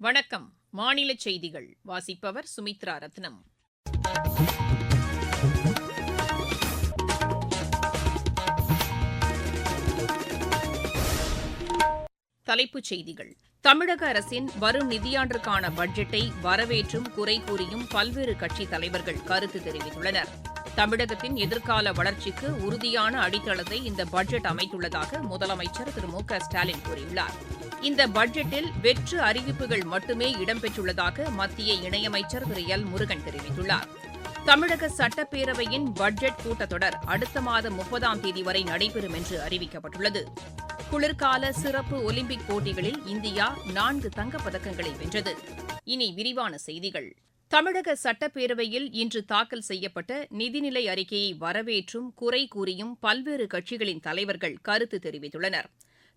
வணக்கம். மாநில செய்திகள். வாசிப்பவர் சுமித்ரா ரத்னம். தலைப்புச் செய்திகள். தமிழக அரசின் வரும் நிதியாண்டிற்கான பட்ஜெட்டை வரவேற்றும் குறை கூறியும் பல்வேறு கட்சித் தலைவர்கள் கருத்து தெரிவித்துள்ளனர். தமிழகத்தின் எதிர்கால வளர்ச்சிக்கு உறுதியான அடித்தளத்தை இந்த பட்ஜெட் அமைத்துள்ளதாக முதலமைச்சர் திரு மு க ஸ்டாலின் கூறியுள்ளார். இந்த பட்ஜெட்டில் வெற்று அறிவிப்புகள் மட்டுமே இடம்பெற்றுள்ளதாக மத்திய இணையமைச்சர் திரு. எல். முருகன் தெரிவித்துள்ளார். தமிழக சட்டப்பேரவையின் பட்ஜெட் கூட்டத்தொடர் அடுத்த மாதம் முப்பதாம் தேதி வரை நடைபெறும் என்று அறிவிக்கப்பட்டுள்ளது. குளிர்கால சிறப்பு ஒலிம்பிக் போட்டிகளில் இந்தியா நான்கு தங்கப்பதக்கங்களை வென்றது. இனி விரிவான செய்திகள். தமிழக சட்டப்பேரவையில் இன்று தாக்கல் செய்யப்பட்ட நிதிநிலை அறிக்கையை வரவேற்றும் குறை கூறியும் பல்வேறு கட்சிகளின் தலைவர்கள் கருத்து தெரிவித்துள்ளனர்.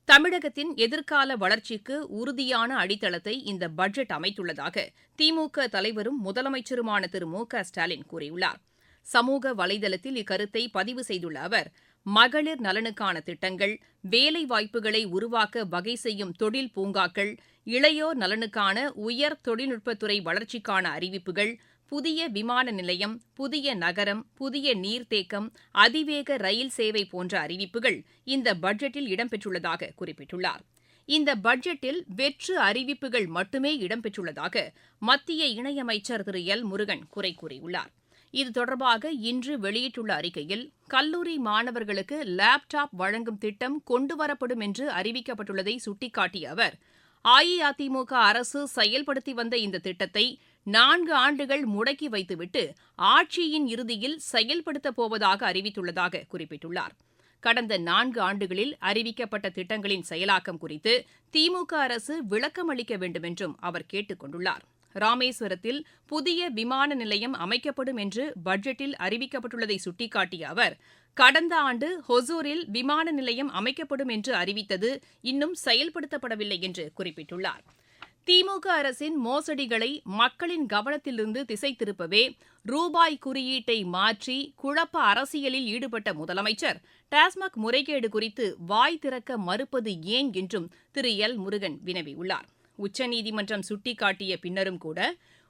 தமிழகத்தின் எதிர்கால வளர்ச்சிக்கு உறுதியான அடித்தளத்தை இந்த பட்ஜெட் அமைத்துள்ளதாக திமுக தலைவரும் முதலமைச்சருமான திரு. மு. க. ஸ்டாலின் கூறியுள்ளார். சமூக வலைதளத்தில் இக்கருத்தை பதிவு செய்துள்ள அவர் மகளிர் நலனுக்கான திட்டங்கள் வேலை வாய்ப்புகளை உருவாக்க வகை செய்யும் தொழில் பூங்காக்கள் இளையோர் நலனுக்கான உயர் தொழில்நுட்பத்துறை வளர்ச்சிக்கான அறிவிப்புகள் புதிய விமான நிலையம் புதிய நகரம் புதிய நீர்த்தேக்கம் அதிவேக ரயில் சேவை போன்ற அறிவிப்புகள் இந்த பட்ஜெட்டில் இடம்பெற்றுள்ளதாக குறிப்பிட்டுள்ளார். இந்த பட்ஜெட்டில் வெற்று அறிவிப்புகள் மட்டுமே இடம்பெற்றுள்ளதாக மத்திய இணையமைச்சர் திரு. எல். முருகன் குறை கூறியுள்ளார். இது தொடர்பாக இன்று வெளியிட்டுள்ள அறிக்கையில் கல்லூரி மாணவர்களுக்கு லேப்டாப் வழங்கும் திட்டம் கொண்டுவரப்படும் என்று அறிவிக்கப்பட்டுள்ளதை சுட்டிக்காட்டிய அவர் அஇஅதிமுக அரசு செயல்படுத்தி வந்த இந்த திட்டத்தை நான்கு ஆண்டுகள் முடக்கி வைத்துவிட்டு ஆட்சியின் இறுதியில் செயல்படுத்தப் போவதாக அறிவித்துள்ளதாக குறிப்பிட்டுள்ளார். கடந்த நான்கு ஆண்டுகளில் அறிவிக்கப்பட்ட திட்டங்களின் செயலாக்கம் குறித்து திமுக அரசு விளக்கம் அளிக்க வேண்டுமென்றும் அவர் கேட்டுக் கொண்டுள்ளார். ராமேஸ்வரத்தில் புதிய விமான நிலையம் அமைக்கப்படும் என்று பட்ஜெட்டில் அறிவிக்கப்பட்டுள்ளதை சுட்டிக்காட்டிய அவர் கடந்த ஆண்டு ஹொசூரில் விமான நிலையம் அமைக்கப்படும் என்று அறிவித்தது இன்னும் செயல்படுத்தப்படவில்லை என்று குறிப்பிட்டுள்ளார். திமுக அரசின் மோசடிகளை மக்களின் கவனத்திலிருந்து திசை திருப்பவே ரூபாய் குறியீட்டை மாற்றி குழப்ப அரசியலில் ஈடுபட்ட முதலமைச்சர் டாஸ்மாக் முறைகேடு குறித்து வாய் திறக்க மறுப்பது ஏன் என்றும் திரு எல் முருகன் வினவியுள்ளார். உச்சநீதிமன்றம் சுட்டிக்காட்டிய பின்னரும் கூட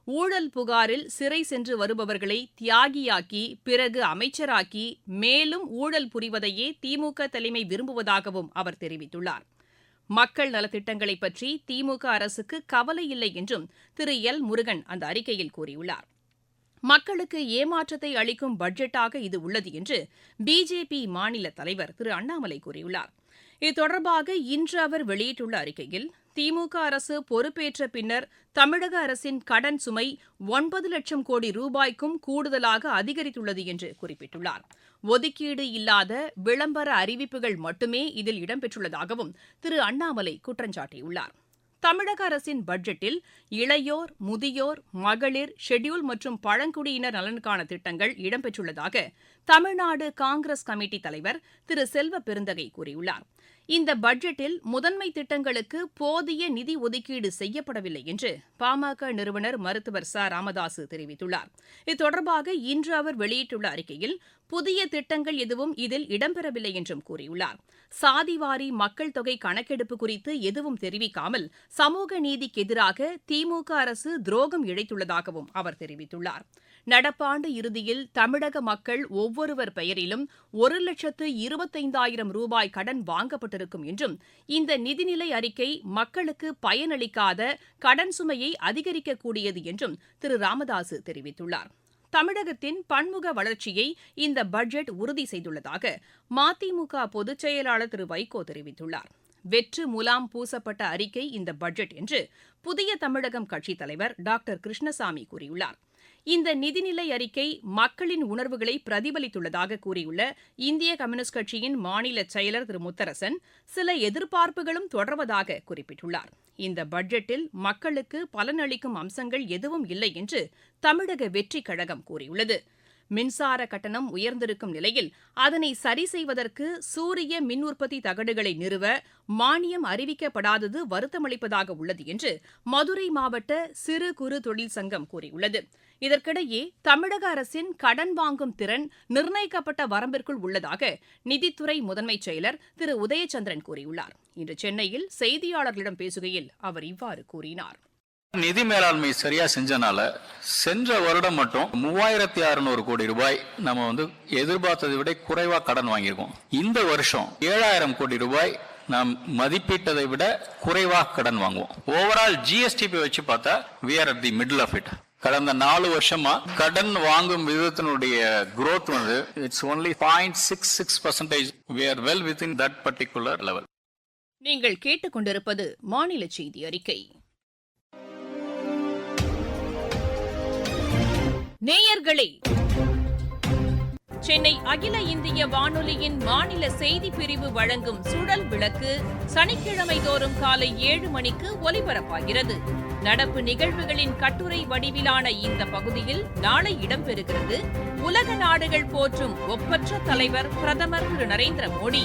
ஊழல் புகாரில் சிறை சென்று வருபவர்களை தியாகியாக்கி பிறகு அமைச்சராக்கி மேலும் ஊழல் புரிவதையே திமுக தலைமை விரும்புவதாகவும் அவர் தெரிவித்துள்ளார். மக்கள் நலத்திட்டங்களை பற்றி திமுக அரசுக்கு கவலை இல்லை என்றும் திரு. எல். முருகன் அந்த அறிக்கையில் கூறியுள்ளார். மக்களுக்கு ஏமாற்றத்தை அளிக்கும் பட்ஜெட்டாக இது உள்ளது என்று பிஜேபி மாநில தலைவர் திரு. அண்ணாமலை கூறியுள்ளார். இது தொடர்பாக இன்று அவர் வெளியிட்டுள்ள அறிக்கையில் திமுக அரசு பொறுப்பேற்ற பின்னர் தமிழக அரசின் கடன் சுமை ஒன்பது லட்சம் கோடி ரூபாய்க்கும் கூடுதலாக அதிகரித்துள்ளது என்று குறிப்பிட்டுள்ளார். ஒதுக்கீடு இல்லாத விளம்பர அறிவிப்புகள் மட்டுமே இதில் இடம்பெற்றுள்ளதாகவும் திரு அண்ணாமலை குற்றஞ்சாட்டியுள்ளார் தமிழக அரசின் பட்ஜெட்டில் இளையோர் முதியோர் மகளிர் ஷெட்யூல் மற்றும் பழங்குடியினர் நலனுக்கான திட்டங்கள் இடம்பெற்றுள்ளதாக தமிழ்நாடு காங்கிரஸ் கமிட்டி தலைவர் திரு செல்வ பெருந்தகை கூறியுள்ளார். இந்த பட்ஜெட்டில் முதன்மை திட்டங்களுக்கு போதிய நிதி ஒதுக்கீடு செய்யப்படவில்லை என்று பாமக நிறுவனர் மருத்துவர் ச. ராமதாசு தெரிவித்துள்ளார். இது தொடர்பாக இன்று அவர் வெளியிட்டுள்ள அறிக்கையில் புதிய திட்டங்கள் எதுவும் இதில் இடம்பெறவில்லை என்றும் கூறியுள்ளார். சாதிவாரி மக்கள் தொகை கணக்கெடுப்பு குறித்து எதுவும் தெரிவிக்காமல் சமூக நீதிக்கு எதிராக திமுக அரசு துரோகம் இழைத்துள்ளதாகவும் அவர் தெரிவித்துள்ளார். நடப்பாண்டு இறுதியில் தமிழக மக்கள் ஒவ்வொருவர் பெயரிலும் ஒரு லட்சத்து இருபத்தைந்தாயிரம் ரூபாய் கடன் வாங்கப்பட்டிருக்கும் என்றும் இந்த நிதிநிலை அறிக்கை மக்களுக்கு பயனளிக்காத கடன் சுமையை அதிகரிக்கக்கூடியது என்றும் திரு ராமதாசு தெரிவித்துள்ளார். தமிழகத்தின் பன்முக வளர்ச்சியை இந்த பட்ஜெட் உறுதி செய்துள்ளதாக மதிமுக பொதுச் செயலாளர் திரு வைகோ தெரிவித்துள்ளார். வெற்று முலாம் பூசப்பட்ட அறிக்கை இந்த பட்ஜெட் என்று புதிய தமிழகம் கட்சித் தலைவர் டாக்டர் கிருஷ்ணசாமி கூறியுள்ளார். இந்த நிதிநிலை அறிக்கை மக்களின் உணர்வுகளை பிரதிபலித்துள்ளதாக கூறியுள்ள இந்திய கம்யூனிஸ்ட் கட்சியின் மாநில செயலர் திரு முத்தரசன் சில எதிர்பார்ப்புகளும் தொடர்வதாக குறிப்பிட்டுள்ளார். இந்த பட்ஜெட்டில் மக்களுக்கு பலனளிக்கும் அம்சங்கள் எதுவும் இல்லை என்று தமிழக வெற்றிக் கழகம் கூறியுள்ளது. மின்சார கட்டணம் உயர்ந்திருக்கும் நிலையில் அதனை சரி செய்வதற்கு சூரிய மின் உற்பத்தி தகடுகளை நிறுவ மானியம் அறிவிக்கப்படாதது வருத்தமளிப்பதாக உள்ளது என்று மதுரை மாவட்ட சிறு குறு தொழில் சங்கம் கூறியுள்ளது. இதற்கிடையே தமிழக அரசின் கடன் வாங்கும் திறன் நிர்ணயிக்கப்பட்ட வரம்பிற்குள் உள்ளதாக நிதித்துறை முதன்மை செயலர் திரு. உதயச்சந்திரன் கூறியுள்ளார். இன்று சென்னையில் செய்தியாளர்களிடம் பேசுகையில் அவர் இவ்வாறு கூறினார். நிதி மேலாண்மை சரியா செஞ்சனால சென்ற வருடம் மட்டும் மூவாயிரத்தி அறுநூறு கோடி ரூபாய் நம்ம வந்து எதிர்பார்த்ததை விட குறைவா கடன் வாங்கியிருக்கோம். இந்த வருஷம் ஏழாயிரம் கோடி ரூபாய் நாம் மதிப்பீட்டதை விட குறைவாக கடன் வாங்குவோம். ஓவரால் ஜிஎஸ்டிபி வச்சு பார்த்தா we are at the middle of it கடந்த நாலு வருஷமா கடன் வாங்கும் விதத்தினுடைய குரோத் வந்து it's only point six six percentage we are well within that particular level நீங்கள் கேட்டுக்கொண்டிருப்பது மாநில செய்தி அறிக்கை. நேயர்களே சென்னை அகில இந்திய வானொலியின் மாநில செய்தி பிரிவு வழங்கும் சுழல் விளக்கு சனிக்கிழமை தோறும் காலை ஏழு மணிக்கு ஒலிபரப்பாகிறது. நடப்பு நிகழ்வுகளின் கட்டுரை வடிவிலான இந்த பகுதியில் நாளை இடம்பெறுகிறது. உலக நாடுகள் போற்றும் ஒப்பற்ற தலைவர் பிரதமர் திரு நரேந்திர மோடி.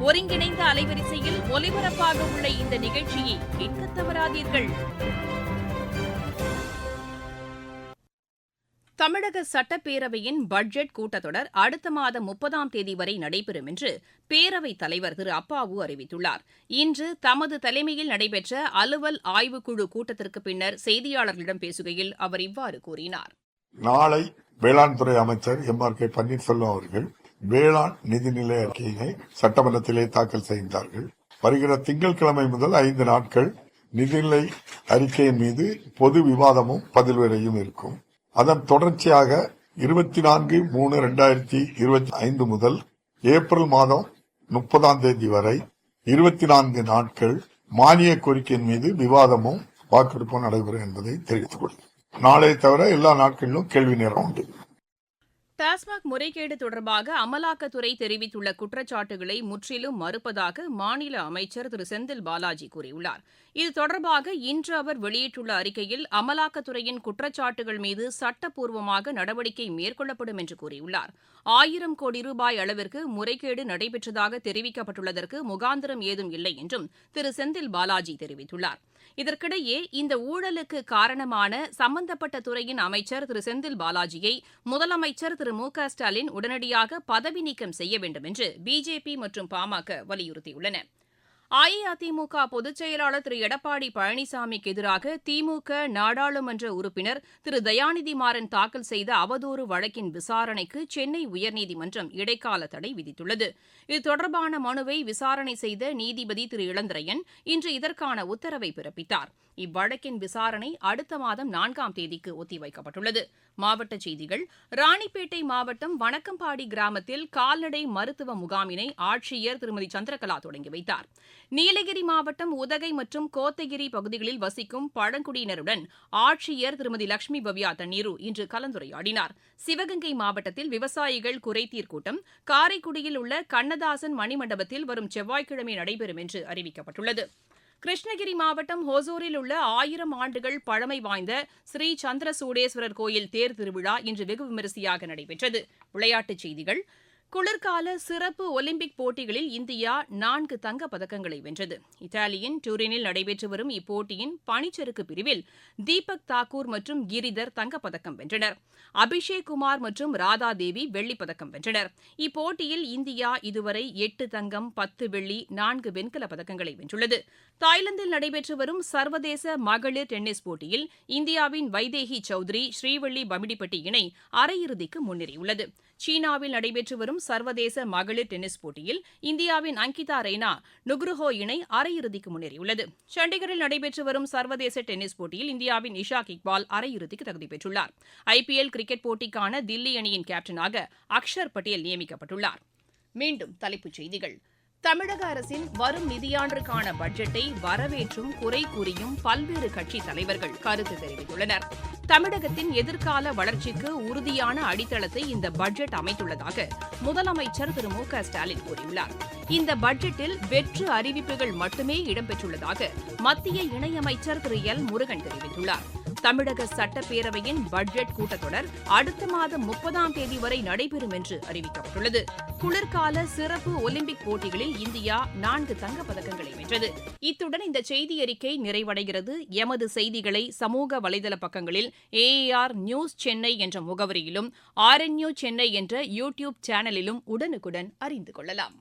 ஒருங்கிணைந்த அலைவரிசையில் ஒலிபரப்பாக உள்ள இந்த நிகழ்ச்சியை கேட்க தவறாதீர்கள். தமிழக சட்டப்பேரவையின் பட்ஜெட் கூட்டத்தொடர் அடுத்த மாதம் முப்பதாம் தேதி வரை நடைபெறும் என்று பேரவைத் தலைவர் திரு அப்பாவு அறிவித்துள்ளார். இன்று தமது தலைமையில் நடைபெற்ற அலுவல் ஆய்வுக்குழு கூட்டத்திற்கு பின்னர் செய்தியாளர்களிடம் பேசுகையில் அவர் இவ்வாறு கூறினார். நாளை வேளாண் துறை அமைச்சர் எம் ஆர் கே பன்னீர்செல்வம் அவர்கள் வேளாண் நிதிநிலை அறிக்கையினை சட்டமன்றத்திலே தாக்கல் செய்கின்றார்கள். வருகிற திங்கட்கிழமை முதல் ஐந்து நாட்கள் நிதிநிலை அறிக்கையின் மீது பொது விவாதமும் பதில் இருக்கும். அதன் தொடர்ச்சியாக இருபத்தி நான்கு மூணு ரெண்டாயிரத்தி இருபத்தி ஐந்து முதல் ஏப்ரல் மாதம் முப்பதாம் தேதி வரை இருபத்தி நான்கு நாட்கள் மானிய கோரிக்கையின் மீது விவாதமும் வாக்கெடுப்பும் நடைபெறும் என்பதை தெரிவித்துக் கொள்கிறேன். நாளை தவிர எல்லா நாட்களிலும் கேள்வி நேரம் உண்டு. டாஸ்மாக் முறைகேடு தொடர்பாக அமலாக்கத்துறை தெரிவித்துள்ள குற்றச்சாட்டுகளை முற்றிலும் மறுப்பதாக மாநில அமைச்சர் திரு. செந்தில் பாலாஜி கூறியுள்ளார். இது தொடர்பாக இன்று அவர் வெளியிட்டுள்ள அறிக்கையில் அமலாக்கத்துறையின் குற்றச்சாட்டுகள் மீது சட்டப்பூர்வமாக நடவடிக்கை மேற்கொள்ளப்படும் என்று கூறியுள்ளார். ஆயிரம் கோடி ரூபாய் அளவிற்கு முறைகேடு நடைபெற்றதாக தெரிவிக்கப்பட்டுள்ளதற்கு முகாந்திரம் ஏதும் இல்லை என்றும் திரு செந்தில் பாலாஜி தெரிவித்துள்ளார். இதற்கிடையே இந்த ஊழலுக்கு காரணமான சம்பந்தப்பட்ட துறையின் அமைச்சர் திரு செந்தில் பாலாஜியை முதலமைச்சர் திரு மு க ஸ்டாலின் உடனடியாக பதவி நீக்கம் செய்ய வேண்டும் என்று பிஜேபி மற்றும் பாமக வலியுறுத்தியுள்ளன. அஇஅதிமுக பொதுச்செயலாளர் திரு. எடப்பாடி பழனிசாமிக்கு எதிராக திமுக நாடாளுமன்ற உறுப்பினர் திரு. தயாநிதி மாறன் தாக்கல் செய்த அவதூறு வழக்கின் விசாரணைக்கு சென்னை உயர்நீதிமன்றம் இடைக்கால தடை விதித்துள்ளது. இது தொடர்பான மனுவை விசாரணை செய்த நீதிபதி திரு. இளந்திரையன் இன்று இதற்கான உத்தரவை பிறப்பித்தார். இவ்வழக்கின் விசாரணை அடுத்த மாதம் நான்காம் தேதிக்கு ஒத்திவைக்கப்பட்டுள்ளது. மாவட்ட செய்திகள் ராணிப்பேட்டை மாவட்டம் வணக்கம்பாடி கிராமத்தில் கால்நடை மருத்துவ முகாமினை ஆட்சியர் திருமதி சந்திரகலா தொடங்கி வைத்தார். நீலகிரி மாவட்டம் உதகை மற்றும் கோத்தகிரி பகுதிகளில் வசிக்கும் பழங்குடியினருடன் ஆட்சியர் திருமதி லட்சுமி பவ்யா தண்ணீரு இன்று கலந்துரையாடினார். சிவகங்கை மாவட்டத்தில் விவசாயிகள் குறைதீர் கூட்டம் காரைக்குடியில் உள்ள கண்ணதாசன் மணிமண்டபத்தில் வரும் செவ்வாய்க்கிழமை நடைபெறும் என்று அறிவிக்கப்பட்டுள்ளது. கிருஷ்ணகிரி மாவட்டம் ஹோசூரில் உள்ள ஆயிரம் ஆண்டுகள் பழமை வாய்ந்த ஸ்ரீ சந்திர சூடேஸ்வரர் கோயில் தேர் திருவிழா இன்று வெகு விமரிசையாக நடைபெற்றது. விளையாட்டுச் செய்திகள் குளிர்கால சிறப்பு ஒலிம்பிக் போட்டிகளில் இந்தியா நான்கு தங்கப் பதக்கங்களை வென்றது. இத்தாலியின் டூரினில் நடைபெற்று வரும் இப்போட்டியின் பனிச்சறுக்கு பிரிவில் தீபக் தாக்கூர் மற்றும் கிரிதர் தங்கப்பதக்கம் வென்றனர். அபிஷேக் குமார் மற்றும் ராதா தேவி பதக்கம் வென்றனர். இப்போட்டியில் இந்தியா இதுவரை எட்டு தங்கம் பத்து வெள்ளி நான்கு வெண்கலப் பதக்கங்களை வென்றுள்ளது. தாய்லாந்தில் நடைபெற்று வரும் சர்வதேச மகளிர் டென்னிஸ் போட்டியில் இந்தியாவின் வைதேகி சௌத்ரி ஸ்ரீவள்ளி பமிடிப்பட்டி இணை அரையிறுதிக்கு முன்னேறியுள்ளது. சீனாவில் நடைபெற்று வரும் சர்வதேச மகளிர் டென்னிஸ் போட்டியில் இந்தியாவின் அங்கிதா ரெய்னா நுக்ருஹோ இணை அரையிறுதிக்கு முன்னேறியுள்ளது. சண்டிகரில் நடைபெற்று வரும் சர்வதேச டென்னிஸ் போட்டியில் இந்தியாவின் இஷா இக்பால் அரையிறுதிக்கு தகுதி பெற்றுள்ளார். ஐபிஎல் கிரிக்கெட் போட்டிக்கான தில்லி அணியின் கேப்டனாக அக்ஷர் பட்டேல் நியமிக்கப்பட்டுள்ளார். மீண்டும் தலைப்புச் செய்திகள். தமிழக அரசின் வரும் நிதியாண்டுக்கான பட்ஜெட்டை வரவேற்றும் குறை கூறியும் பல்வேறு கட்சித் தலைவர்கள் கருத்து தெரிவித்துள்ளனர். தமிழகத்தின் எதிர்கால வளர்ச்சிக்கு உறுதியான அடித்தளத்தை இந்த பட்ஜெட் அமைத்துள்ளதாக முதலமைச்சர் திரு மு க ஸ்டாலின் கூறியுள்ளார். இந்த பட்ஜெட்டில் வெற்று அறிவிப்புகள் மட்டுமே இடம்பெற்றுள்ளதாக மத்திய இணையமைச்சர் திரு எல் முருகன் தெரிவித்துள்ளார். தமிழக சட்டப்பேரவையின் பட்ஜெட் கூட்டத்தொடர் அடுத்த மாதம் முப்பதாம் தேதி வரை நடைபெறும் என்று அறிவிக்கப்பட்டுள்ளது. குளிர்கால சிறப்பு ஒலிம்பிக் போட்டிகளில் இந்தியா நான்கு தங்கப் பதக்கங்களை வென்றது. இத்துடன் இந்த செய்தி அறிக்கை நிறைவடைகிறது. எமது செய்திகளை சமூக வலைதள பக்கங்களில் ஏஆர் நியூஸ் சென்னை என்ற முகவரியிலும் ஆர்என்யூ சென்னை என்ற யூ டியூப் சேனலிலும் உடனுக்குடன் அறிந்து கொள்ளலாம்.